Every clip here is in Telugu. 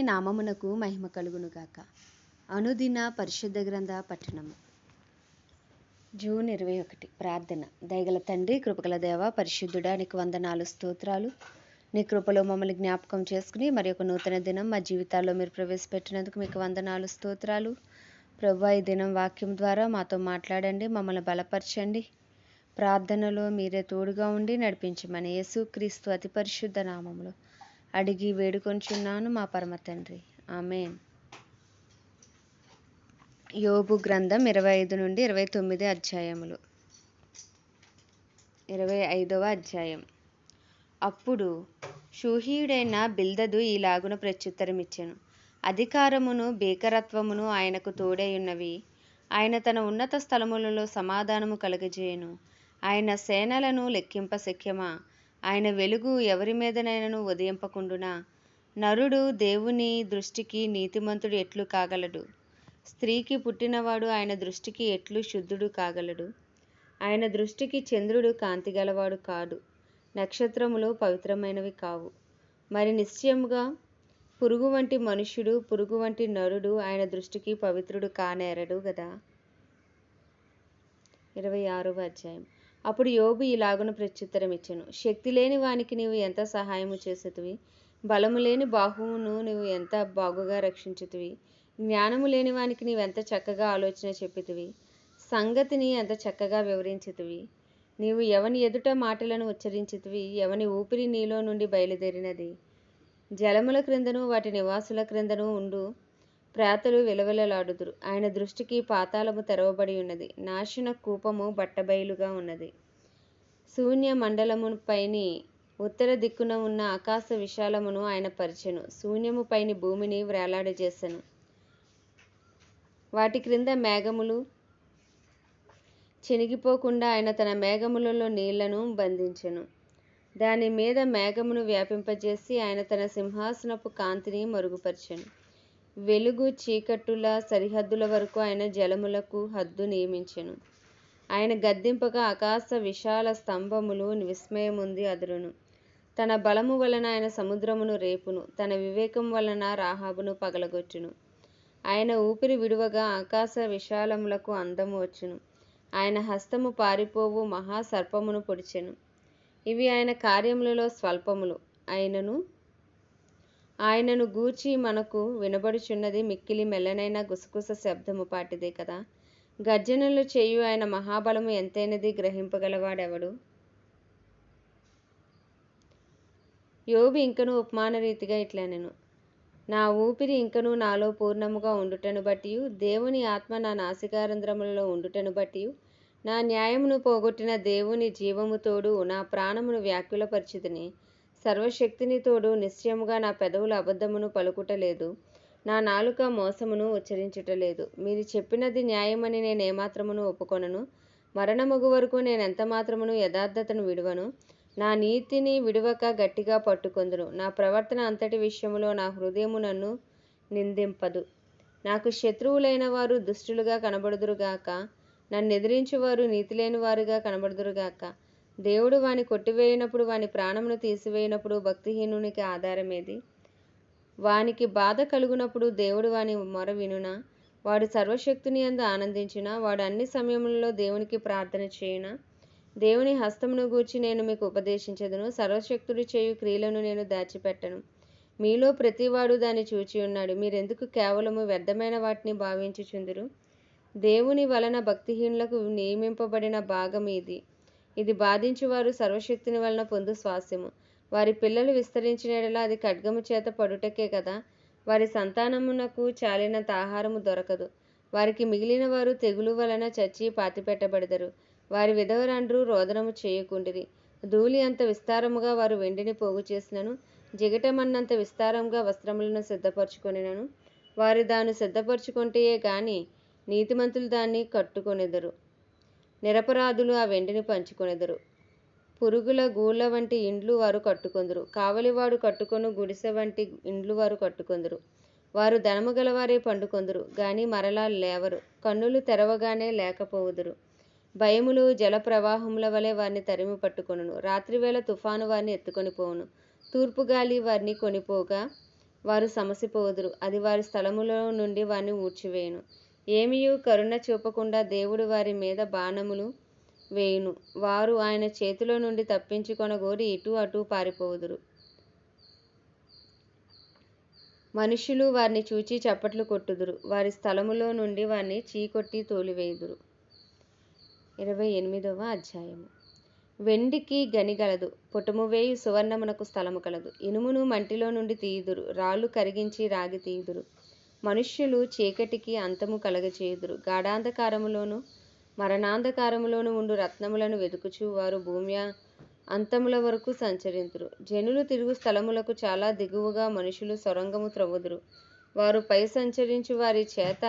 నీ నామమునకు మహిమ కలుగునుగాక. అనుదిన పరిశుద్ధ గ్రంథ పట్టణము. జూన్ ఇరవై ఒకటి ప్రార్థన. దయగల తండ్రి కృపగల దేవ పరిశుద్ధుడా నీకు వందనాలు స్తోత్రాలు. నీ కృపలో మమ్మల్ని జ్ఞాపకం చేసుకుని మరి ఒక నూతన దినం మా జీవితాల్లో మీరు ప్రవేశపెట్టినందుకు మీకు వందనాలు స్తోత్రాలు. ప్రభు ఈ దినం వాక్యం ద్వారా మాతో మాట్లాడండి మమ్మల్ని బలపరచండి. ప్రార్థనలో మీరే తోడుగా ఉండి నడిపించమని యేసు క్రీస్తు అతి పరిశుద్ధ నామంలో అడిగి వేడుకొంచున్నాను మా పరమ తండ్రి. ఆమెన్. యోబు గ్రంథం ఇరవై ఐదు నుండి ఇరవై తొమ్మిది అధ్యాయములు. ఇరవై ఐదవ అధ్యాయం. అప్పుడు షూహీయుడైన బిల్దదు ఈలాగున ప్రత్యుత్తరమిచ్చెను. అధికారమును భీకరత్వమును ఆయనకు తోడైయున్నవి. ఆయన తన ఉన్నత స్థలములలో సమాధానము కలగజేయను. ఆయన సేనలను లెక్కింప శక్యమా? ఆయన వెలుగు ఎవరి మీదనైనను ఉదయింపకుండునా? నరుడు దేవుని దృష్టికి నీతిమంతుడు ఎట్లు కాగలడు? స్త్రీకి పుట్టినవాడు ఆయన దృష్టికి ఎట్లు శుద్ధుడు కాగలడు? ఆయన దృష్టికి చంద్రుడు కాంతి గలవాడు కాడు. నక్షత్రములు పవిత్రమైనవి కావు. మరి నిశ్చయముగా పురుగు వంటి మనుష్యుడు పురుగు వంటి నరుడు ఆయన దృష్టికి పవిత్రుడు కానేరడు కదా ఇరవై ఆరవ అధ్యాయం. అప్పుడు యోబు ఇలాగున ప్రత్యుత్తరం ఇచ్చెను శక్తి లేని వానికి నీవు ఎంత సహాయము చేసేటివి బలము లేని బాహువును నీవు ఎంత బాగుగా రక్షించుతివి? జ్ఞానము లేని వానికి నీవెంత చక్కగా ఆలోచన చెప్పితివి? సంగతిని ఎంత చక్కగా వివరించితివి? నీవు ఎవని ఎదుట మాటలను ఉచ్చరించితివి? ఎవని ఊపిరి నీలో నుండి బయలుదేరినది? జలముల క్రిందను వాటి నివాసుల క్రిందను ఉండు. ప్రాతలు విలవిలలాడుదురు. ఆయన దృష్టికి పాతాళము తెరవబడి ఉన్నది. నాశన కూపము బట్టబయలుగా ఉన్నది. శూన్య మండలము పైని ఉత్తర దిక్కున ఉన్న ఆకాశ విశాలమును ఆయన పరిచెను. శూన్యము పైని భూమిని వ్రేలాడజేసెను. వాటి క్రింద మేఘములు చెనిగిపోకుండా ఆయన తన మేఘములలో నీళ్ళను బంధించెను. దాని మీద మేఘమును వ్యాపింపజేసి ఆయన తన సింహాసనపు కాంతిని మరుగుపరిచెను. వెలుగు చీకట్టుల సరిహద్దుల వరకు ఆయన జలములకు హద్దు నియమించెను. ఆయన గద్దింపగా ఆకాశ విశాల స్తంభములు విస్మయముంది అదురును. తన బలము వలన ఆయన సముద్రమును రేపును. తన వివేకం వలన రాహాబును పగలగొచ్చును. ఆయన ఊపిరి విడువగా ఆకాశ విశాలములకు అందము వచ్చును. ఆయన హస్తము పారిపోవు మహాసర్పమును పొడిచెను. ఇవి ఆయన కార్యములలో స్వల్పములు. అయినను ఆయనను గూర్చి మనకు వినబడుచున్నది మిక్కిలి మెల్లనైన గుసగుస శబ్దము పాటిదే కదా. గర్జనలు చేయు ఆయన మహాబలము ఎంతైనది గ్రహింపగలవాడెవడు? యోబు ఇంకను ఉపమాన రీతిగా ఇట్లా నేను నా ఊపిరి ఇంకను నాలో పూర్ణముగా ఉండుటను బట్టి దేవుని ఆత్మ నా నాసికారంధ్రములలో ఉండుటను బట్టి నా న్యాయమును పోగొట్టిన దేవుని జీవము తోడు నా ప్రాణమును వ్యాకులపరిచితిని. సర్వశక్తిని తోడు నిశ్చయముగా నా పెదవుల అబద్ధమును పలుకుటలేదు. నా నాలుక మోసమును ఉచ్చరించుటలేదు. మీరు చెప్పినది న్యాయమని నేను ఏమాత్రమును ఒప్పుకొనను. మరణమగు వరకు నేను ఎంత మాత్రమును యథార్థతను విడువను? నా నీతిని విడువక గట్టిగా పట్టుకొందును. నా ప్రవర్తన అంతటి విషయంలో నా హృదయము నన్ను నిందింపదు. నాకు శత్రువులైన వారు దుష్టులుగా కనబడుదురుగాక. నన్ను ఎదిరించేవారు నీతి లేని వారుగా కనబడుదురుగాక. దేవుడు వాని కొట్టివేయినప్పుడు వాని ప్రాణమును తీసివేయినప్పుడు భక్తిహీనునికి ఆధారమేది? వానికి బాధ కలుగునప్పుడు దేవుడు వాని మొర వినునా? వాడు సర్వశక్తుని అందు ఆనందించిన వాడు అన్ని సమయములలో దేవునికి ప్రార్థన చేయునా? దేవుని హస్తమును గూర్చి నేను మీకు ఉపదేశించదును. సర్వశక్తుడు చేయు క్రియలను నేను దాచిపెట్టను. మీలో ప్రతివాడు దాన్ని చూచి ఉన్నాడు. మీరెందుకు కేవలము వ్యర్థమైన వాటిని భావించుచుందురు? దేవుని వలన భక్తిహీనులకు నియమింపబడిన భాగం ఇది. ఇది బాధించువారు సర్వశక్తిని వలన పొందు స్వాస్యము వారి పిల్లలు విస్తరించినలా అది ఖడ్గము చేత పడుటకే కదా. వారి సంతానమునకు చాలినంత ఆహారము దొరకదు. వారికి మిగిలిన వారు తెగులు వలన చచ్చి పాతిపెట్టబడదరు. వారి విధవరండ్రు రోదనము చేయకుండిరి. ధూళి అంత విస్తారముగా వారు వెండిని పోగు చేసినను. జిగటమన్నంత విస్తారంగా వస్త్రములను సిద్ధపరచుకొనినను. వారు దాన్ని సిద్ధపరచుకుంటేయే గాని నీతిమంతులు దాన్ని కట్టుకొనెదరు. నిరపరాధులు ఆ వెండిని పంచుకొనెదరు. పురుగుల గూళ్ళ వంటి ఇండ్లు వారు కట్టుకొందురు. కావలివాడు కట్టుకొను గుడిసె వంటి ఇండ్లు వారు కట్టుకొందురు. వారు ధనము గలవారే పండుకొందురు. గాని మరలా లేవరు. కన్నులు తెరవగానే లేకపోవుదురు. భయములు జల ప్రవాహముల వలె వారిని తరిమి పట్టుకొనును. రాత్రివేళ తుఫాను వారిని ఎత్తుకొని పోవును. తూర్పు గాలి వారిని కొనిపోగా వారు సమసిపోదురు అది వారి స్థలములో నుండి వారిని ఊడ్చివేయును. ఏమియూ కరుణ చూపకుండా దేవుడు వారి మీద బాణములు వేయును. వారు ఆయన చేతిలో నుండి తప్పించుకొనగోరి ఇటు అటు పారిపోదురు మనుషులు వారిని చూచి చప్పట్లు కొట్టుదురు. వారి స్థలములో నుండి వారిని చీకొట్టి తోలివేయుదురు. ఇరవై ఎనిమిదవ అధ్యాయము. వెండికి గనిగలదు పుటము వేయు సువర్ణమునకు స్థలము కలదు. ఇనుమును మంటిలో నుండి తీయుదురు. రాళ్ళు కరిగించి రాగి తీయుదురు. మనుష్యులు చీకటికి అంతము కలగచేయుదురు. గాఢాంధకారములోను మరణాంధకారములోను ఉండు రత్నములను వెతుకుచు వారు భూమి అంతముల వరకు సంచరింతురు. జనులు తిరుగు స్థలములకు చాలా దిగువగా మనుషులు సొరంగము త్రవ్వుదురు. వారు పై సంచరించు వారి చేత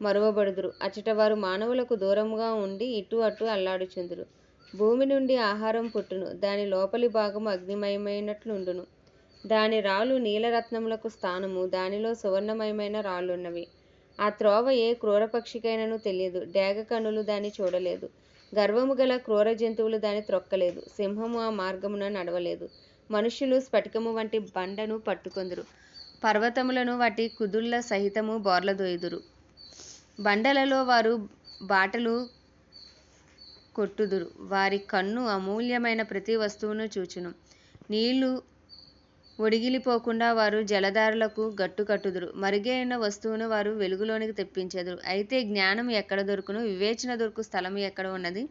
మరువబడుదురు. అచట వారు మానవులకు దూరముగా ఉండి ఇటు అటు అల్లాడుచుందురు. భూమి నుండి ఆహారం పుట్టును. దాని లోపలి భాగము అగ్నిమయమైనట్లుండును. దాని రాళ్ళు నీలరత్నములకు స్థానము దానిలో సువర్ణమయమైన రాళ్ళున్నవి. ఆ త్రోవ ఏ క్రూరపక్షికైనను తెలియదు డేగ కనులు దాన్ని చూడలేదు. గర్వము గల క్రూర జంతువులు దాన్ని త్రొక్కలేదు సింహము ఆ మార్గమున నడవలేదు. మనుషులు స్ఫటికము వంటి బండను పట్టుకొందురు. పర్వతములను వాటి కుదుళ్ళ సహితము బోర్లదోయుదురు. బండలలో వారు బాటలు కొట్టుదురు. వారి కన్ను అమూల్యమైన ప్రతి వస్తువును చూచును. నీళ్ళు ఒడిగిలిపోకుండా వారు జలధారలకు గట్టుకట్టుదురు. మరుగైన వస్తువును వారు వెలుగులోనికి తెప్పించెదరు. అయితే జ్ఞానం ఎక్కడ దొరుకును? వివేచన దొరుకు స్థలం ఎక్కడ ఉన్నది?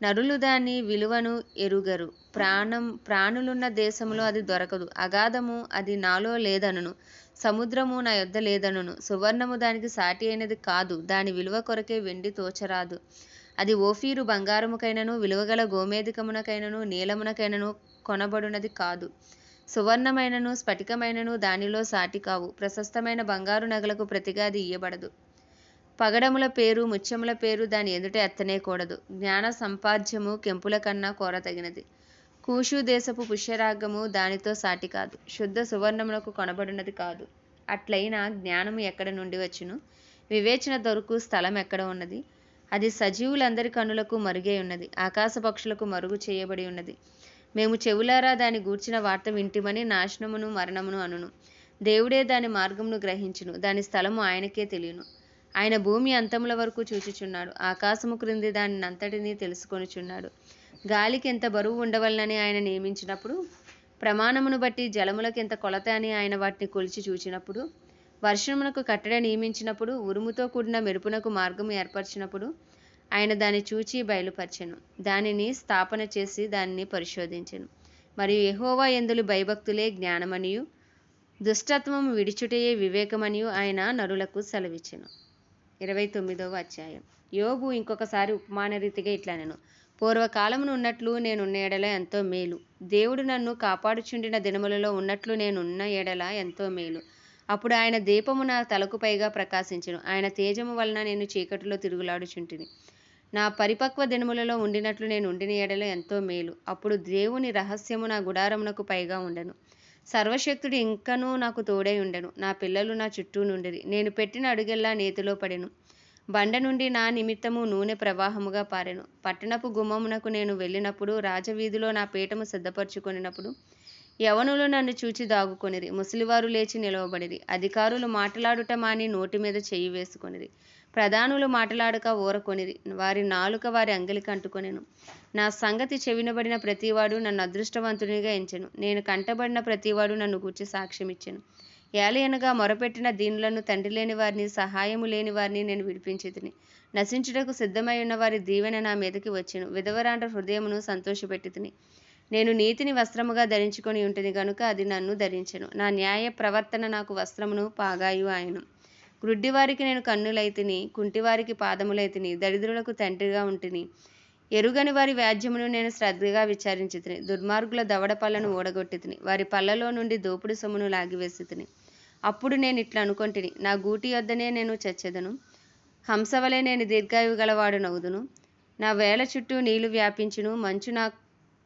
నరులు దాని విలువను ఎరుగరు. ప్రాణం ప్రాణులున్న దేశంలో అది దొరకదు. అగాధము అది నాలో లేదనును. సముద్రము నా యొద్ద లేదనును. సువర్ణము దానికి సాటి అయినది కాదు. దాని విలువ కొరకే వెండి తోచరాదు. అది ఓఫీరు బంగారముకైనను విలువగల గోమేధికమునకైనను నీలమునకైనను కొనబడునది కాదు. సువర్ణమైనను స్ఫటికమైనను దానిలో సాటి కావు. ప్రశస్తమైన బంగారు నగలకు ప్రతిగా అది ఇయ్యబడదు. పగడముల పేరు ముత్యముల పేరు దాని ఎదుట ఎత్తనే కూడదు. జ్ఞాన సంపాద్యము కెంపుల కన్నా కోరతగినది కూషు దేశపు పుష్యరాగము దానితో సాటి కాదు. శుద్ధ సువర్ణములకు కొనబడినది కాదు. అట్లయినా జ్ఞానము ఎక్కడ నుండి వచ్చును? వివేచన దొరుకు స్థలం ఎక్కడ ఉన్నది? అది సజీవులందరి కనులకు మరుగై ఉన్నది. ఆకాశ పక్షులకు మరుగు చేయబడి ఉన్నది. మేము చెవులారా దాని గూర్చిన వార్త వింటిమని నాశనమును మరణమును అనును. దేవుడే దాని మార్గమును గ్రహించును దాని స్థలము ఆయనకే తెలియను. ఆయన భూమి అంతముల వరకు చూచుచున్నాడు ఆకాశము క్రింది దానిని అంతటినీ తెలుసుకొనుచున్నాడు. గాలికి ఎంత బరువు ఉండవలనని ఆయన నియమించినప్పుడు ప్రమాణమును బట్టి జలములకు ఎంత కొలత అని ఆయన వాటిని కొలిచి చూచినప్పుడు వర్షమునకు కట్టడ నియమించినప్పుడు ఉరుముతో కూడిన మెరుపునకు మార్గము ఏర్పరిచినప్పుడు ఆయన దాన్ని చూచి బయలుపరచెను. దానిని స్థాపన చేసి దానిని పరిశోధించెను. మరియు యహోవా ఎందులు భయభక్తులే జ్ఞానమనియు దుష్టత్వం విడిచుటయే వివేకమనియు ఆయన నరులకు సెలవిచ్చెను. ఇరవై తొమ్మిదవ అధ్యాయం. యోబు ఇంకొకసారి ఉపమాన రీతిగా ఇట్లా నేను పూర్వకాలమును ఉన్నట్లు నేనున్న ఎడల ఎంతో మేలు. దేవుడు నన్ను కాపాడుచుండిన దినములలో ఉన్నట్లు నేనున్న ఎడల ఎంతో మేలు. అప్పుడు ఆయన దీపము నా తలకు పైగా ప్రకాశించను. ఆయన తేజము వలన నేను చీకటిలో తిరుగులాడుచుంటిని. నా పరిపక్వ దినములలో ఉండినట్లు నేను ఉండిన ఎడలో ఎంతో మేలు. అప్పుడు దేవుని రహస్యము నా గుడారమునకు పైగా ఉండను. సర్వశక్తుడు ఇంకనూ నాకు తోడై ఉండెను. నా పిల్లలు నా చుట్టూ నుండిరి. నేను పెట్టిన అడుగెల్లా నేతిలో పడెను. బండ నుండి నా నిమిత్తము నూనె ప్రవాహముగా పారెను. పట్టణపు గుమ్మమునకు నేను వెళ్ళినప్పుడు రాజవీధిలో నా పీఠము సిద్ధపరచుకొనినప్పుడు యవనులు నన్ను చూచి దాగుకొనిరి. ముసలివారు లేచి నిలవబడిరి. అధికారులు మాట్లాడుట మాని నోటి మీద చెయ్యి వేసుకొనిరి. ప్రధానులు మాట్లాడక ఊరకొనిరి. వారి నాలుక వారి అంగలికి అంటుకొనెను నా సంగతి చెవినబడిన ప్రతివాడు నన్ను అదృష్టవంతునిగా ఎంచెను. నేను కంటబడిన ప్రతివాడు నన్ను గూర్చి సాక్ష్యం ఇచ్చెను ఏలయనగా మొరపెట్టిన దీనులను తండ్రి లేని వారిని సహాయము లేని వారిని నేను విడిపించితిని. నశించుటకు సిద్ధమై ఉన్న వారి దీవెన నా మీదకి వచ్చెను. విధవరాండ్ర హృదయమును సంతోషపెట్టితిని. నేను నీతిని వస్త్రముగా ధరించుకొని ఉంటుంది గనుక అది నన్ను ధరించను. నా న్యాయ ప్రవర్తన నాకు వస్త్రమును పాగాయు ఆయను. గ్రుడ్డివారికి నేను కన్నులైతిని కుంటివారికి పాదములైతిని దరిద్రులకు తండ్రిగా ఉంటిని. ఎరుగని వారి వ్యాజ్యమును నేను శ్రద్ధగా విచారించితిని. దుర్మార్గుల దవడ పళ్ళను ఓడగొట్టితిని వారి పళ్ళలో నుండి దోపుడు సొమ్మును లాగివేసితిని. అప్పుడు నేను ఇట్లా అనుకొంటిని. నా గూటి యొద్దనే నేను చచ్చెదను. హంసవలే నేను దీర్ఘాయువు గలవాడు నవ్వుదును. నా వేల చుట్టూ నీళ్ళు వ్యాపించును. మంచు నా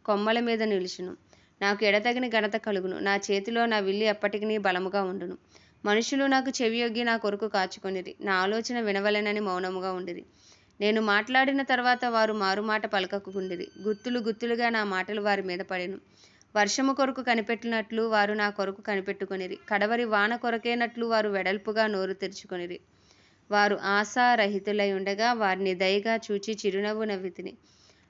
కొమ్మల మీద నిలుచును. నాకు ఎడతగిన ఘనత కలుగును. నా చేతిలో నా విల్లు ఎప్పటికీ బలముగా ఉండును. మనుషులు నాకు చెవియొగ్గి నా కొరకు కాచుకొనిది నా ఆలోచన వినవలెనని మౌనముగా ఉండిది నేను మాట్లాడిన తర్వాత వారు మారుమాట పలకకుండిది గుత్తులు గుత్తులుగా నా మాటలు వారి మీద పడెను. వర్షము కొరకు కనిపెట్టినట్లు వారు నా కొరకు కనిపెట్టుకొనిరి. కడవరి వాన కొరకేనట్లు వారు వెడల్పుగా నోరు తెరుచుకొనిరి. వారు ఆశారహితులై ఉండగా వారిని దయగా చూచి చిరునవ్వు నవ్వితిని.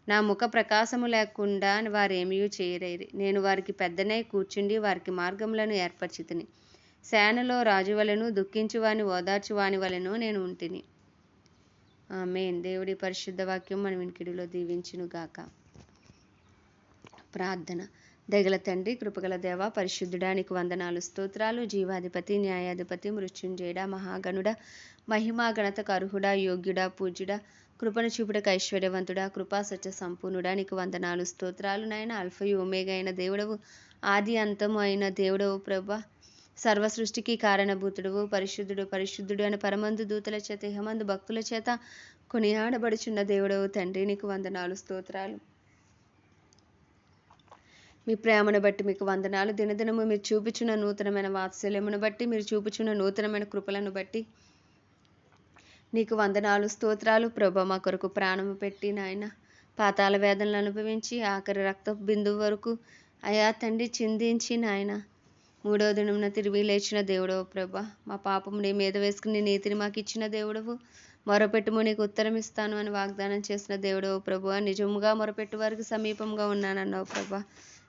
నా ముఖ ప్రకాశము లేకుండా వారేమీ చేయరైరి నేను వారికి పెద్దనై కూర్చుండి వారికి మార్గములను ఏర్పరిచితిని. సేనలో రాజు వలెను దుఃఖించు వాని ఓదార్చు నేను ఉంటిని. ఆమేన్. దేవుడి పరిశుద్ధ వాక్యం మన వినికిడిలో దీవించునుగాక. ప్రార్థన. దగల తండ్రి కృపగల దేవ పరిశుద్ధుడానికి వందనాలు స్తోత్రాలు జీవాధిపతి న్యాయాధిపతి మృత్యుంజయుడ మహాగణుడ మహిమా గణతకు అర్హుడా యోగ్యుడా పూజ్యుడా కృపను చూపుటకు ఐశ్వర్యవంతుడా కృపా సత్య సంపూర్ణుడా. నీకు వందనాలు స్తోత్రాలు నాయన. అల్ఫయు ఒమేగా అయిన దేవుడవు ఆది అంతము అయిన దేవుడవు ప్రభా. సర్వ సృష్టికి కారణభూతుడువు పరిశుద్ధుడు పరిశుద్ధుడు అని పరమందు దూతల చేత ఇహమందు భక్తుల చేత కొనియాడబడుచున్న దేవుడవు తండ్రి. నీకు వందనాలు స్తోత్రాలు. మీ ప్రేమను బట్టి మీకు వందనాలు. దినదినము మీరు చూపించిన నూతనమైన వాత్సల్యమును బట్టి మీరు చూపుచున్న నూతనమైన కృపలను బట్టి నీకు వందనాలు స్తోత్రాలు. ప్రభ మా కొరకు ప్రాణము పెట్టి నాయన పాతాల వేదనలు అనుభవించి ఆఖరి రక్త బిందువు వరకు అయా తండ్రి చిందించి నాయన మూడో దినమున తిరిగి లేచిన దేవుడవు ప్రభ. మా పాపము నీ మీద వేసుకుని నీతిని మాకు ఇచ్చిన దేవుడవు. మొరపెట్టుము నీకు ఉత్తరం ఇస్తాను అని వాగ్దానం చేసిన దేవుడవు ప్రభు. నిజముగా మొరపెట్టు వారికి సమీపంగా ఉన్నానన్నావు ప్రభా.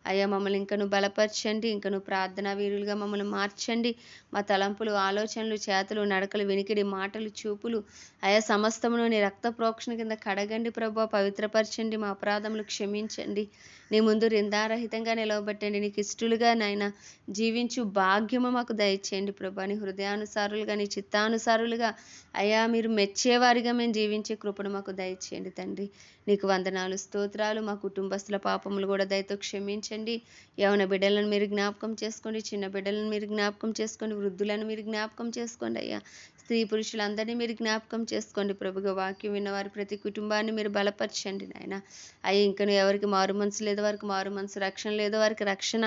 అయ్యా మమ్మల్ని ఇంకను బలపరచండి ఇంకను ప్రార్థనా వీరులుగా మమ్మల్ని మార్చండి. మా తలంపులు ఆలోచనలు చేతలు నడకలు వినికిడి మాటలు చూపులు అయా సమస్తమును నీ రక్త ప్రోక్షణ కింద కడగండి ప్రభు పవిత్రపరచండి మా అపరాధములు క్షమించండి. నీ ముందు రిందారహితంగా నిలవబట్టండి నీకు ఇష్టలుగా నాయన జీవించు భాగ్యము మాకు దయచేయండి ప్రభా. నీ హృదయానుసారులుగా నీ చిత్తానుసారులుగా అయా మీరు మెచ్చేవారిగా మేము జీవించే కృపను మాకు దయచేయండి తండ్రి. నీకు వందనాలు స్తోత్రాలు. మా కుటుంబస్తుల పాపములు కూడా దయతో క్షమించండి. యవన బిడ్డలను మీరు జ్ఞాపకం చేసుకోండి చిన్న బిడ్డలను మీరు జ్ఞాపకం చేసుకోండి వృద్ధులను మీరు జ్ఞాపకం చేసుకోండి అయ్యా. స్త్రీ పురుషులందరినీ మీరు జ్ఞాపకం చేసుకోండి. ప్రభుగా వాక్యం విన్నవారి ప్రతి కుటుంబాన్ని మీరు బలపరచండి నాయన. అయ్యి ఇంకను ఎవరికి మారు మనసు లేదో వారికి మారు మనసు రక్షణ లేదో వారికి రక్షణ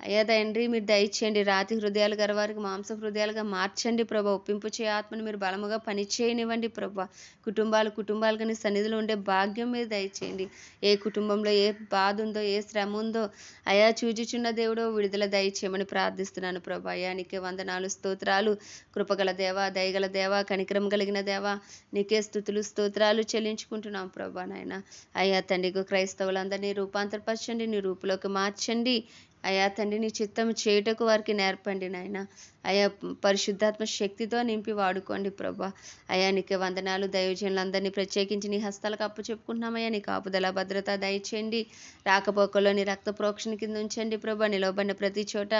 అయ్యా తండ్రి మీరు దయచేయండి. రాతి హృదయాలు గల వారికి మాంస హృదయాలుగా మార్చండి ప్రభా. ఒప్పింపు చే ఆత్మను మీరు బలముగా పనిచేయనివ్వండి ప్రభా. కుటుంబాలు కుటుంబాలు కానీ సన్నిధిలో ఉండే భాగ్యం మీరు దయచేయండి. ఏ కుటుంబంలో ఏ బాధ ఉందో ఏ శ్రమ ఉందో అయా చూచిచున్న దేవుడో విడుదల దయచేయమని ప్రార్థిస్తున్నాను ప్రభా. అయా నీకే వందనాలు స్తోత్రాలు. కృపగల దేవ దయగల దేవ కనికరం కలిగిన దేవ నీకే స్థుతులు స్తోత్రాలు చెల్లించుకుంటున్నాం ప్రభా నాయన. అయ్యా తండ్రికు క్రైస్తవులందరినీ రూపాంతరపరచండి నీ రూపులోకి మార్చండి. అయా తండ్రి నీ చిత్తం చేయుటకు వారికి నేర్పండి నాయన. అయా పరిశుద్ధాత్మ శక్తితో నింపి వాడుకోండి ప్రభా. అయా నీకు వందనాలు దైవజనులందరినీ ప్రత్యేకించి నీ హస్తాలకు అప్పు చెప్పుకుంటున్నామయ్యా. నీ కాపుదల భద్రత దయచేయండి. రాకపోకలోని నీ రక్త ప్రోక్షణ కింద ఉంచండి ప్రభా. నిలవబడిన ప్రతి చోట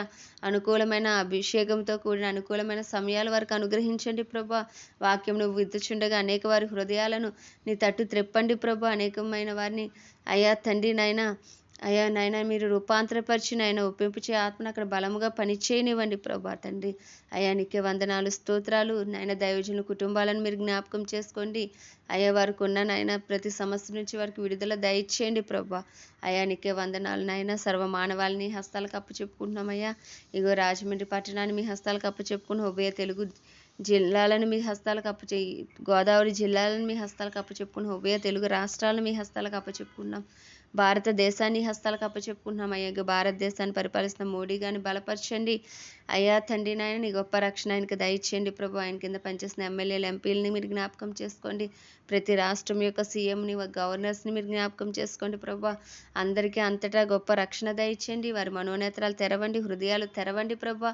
అనుకూలమైన అభిషేకంతో కూడిన అనుకూలమైన సమయాల వరకు అనుగ్రహించండి ప్రభా. వాక్యంను నువ్వు విద్దుచుండగా అనేక వారి హృదయాలను నీ తట్టు త్రెప్పండి ప్రభా. అనేకమైన వారిని అయా తండ్రి నాయనా అయ్యా నాయన మీరు రూపాంతరపరిచి నాయన ఒప్పింపు చే ఆత్మను అక్కడ బలముగా పనిచేయనివ్వండి ప్రభా తండ్రి. అయ్యా నీకే వందనాలు స్తోత్రాలు. నాయన దైవజనుల కుటుంబాలను మీరు జ్ఞాపకం చేసుకోండి. అయ్యా వారికి ఉన్న నాయన ప్రతి సమస్య నుంచి వారికి విడుదల దయచేయండి ప్రభా. అయ్యా నీకే వందనాలు నాయన. సర్వ మానవాళిని హస్తాలకు అప్పు చెప్పుకుంటున్నామయ్యా ఇగో రాజమండ్రి పట్టణాన్ని మీ హస్తాలకు అప్పు చెప్పుకుని ఉభయ తెలుగు జిల్లాలను మీ హస్తాలకు అప్పు చెయ్యి గోదావరి జిల్లాలను మీ హస్తాలకు అప్పు చెప్పుకుని ఉభయ తెలుగు రాష్ట్రాలను మీ హస్తాలకు అప్పు చెప్పుకున్నాం భారతదేశాన్ని హస్తాలకు అప్పచెప్పుకుంటున్నాం అయ్యా భారతదేశాన్ని పరిపాలిస్తున్న మోడీ గారిని బలపరచండి. అయ్యా తండ్రి నాయన నీ గొప్ప రక్షణ ఆయనకి దయచేయండి. ప్రభు ఆయన కింద పనిచేసిన ఎమ్మెల్యేలు ఎంపీలని మీరు జ్ఞాపకం చేసుకోండి. ప్రతి రాష్ట్రం యొక్క సీఎంని గవర్నర్స్ని మీరు జ్ఞాపకం చేసుకోండి ప్రభు. అందరికీ అంతటా గొప్ప రక్షణ దయచేయండి. వారి మనోనేత్రాలు తెరవండి హృదయాలు తెరవండి ప్రభు.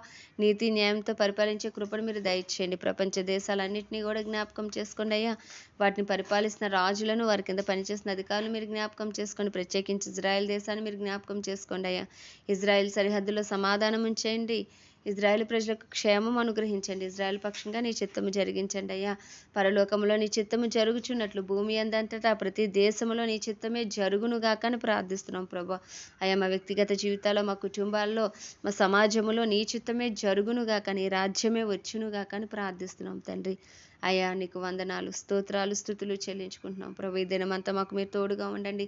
నీతి న్యాయంతో పరిపాలించే కృపను మీరు దయచేయండి. ప్రపంచ దేశాలన్నింటినీ కూడా జ్ఞాపకం చేసుకోండి అయ్యా. వాటిని పరిపాలిస్తున్న రాజులను వారి కింద పనిచేసిన అధికారులు మీరు జ్ఞాపకం చేసుకోండి. ప్రత్యేకించి ఇజ్రాయెల్ దేశాన్ని మీరు జ్ఞాపకం చేసుకోండి అయ్యా. ఇజ్రాయెల్ సరిహద్దులో సమాధానం ఉంచేయండి. ఇజ్రాయేల్ ప్రజలకు క్షేమం అనుగ్రహించండి. ఇజ్రాయెల్ పక్షంగా నీ చిత్తము జరిగించండి అయ్యా. పరలోకంలో నీ చిత్తము జరుగుచున్నట్లు భూమి అందంతటా ప్రతి దేశంలో నీ చిత్తమే జరుగునుగాక అని ప్రార్థిస్తున్నాం ప్రభా. అయ్యా మా వ్యక్తిగత జీవితాల్లో మా కుటుంబాల్లో మా సమాజంలో నీ చిత్తమే జరుగునుగాక నీ రాజ్యమే వచ్చునుగాక అని ప్రార్థిస్తున్నాం తండ్రి. అయ్యా నీకు వందనాలు స్తోత్రాలు స్థుతులు చెల్లించుకుంటున్నాం. ప్రభు ఈ దినమంతా మాకు మీరు తోడుగా ఉండండి.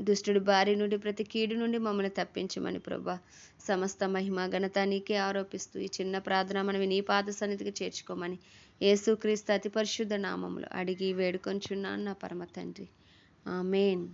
దుష్టుడు బారి నుండి ప్రతి కీడు నుండి మమ్మల్ని తప్పించమని ప్రభా. సమస్త మహిమ ఘనత నీకే ఆరోపిస్తూ ఈ చిన్న ప్రార్థన మనవి నీ పాద సన్నిధికి చేర్చుకోమని యేసుక్రీస్తు అతి పరిశుద్ధ నామములు అడిగి వేడుకొంచున్నాను నా పరమ తండ్రి. ఆమెన్.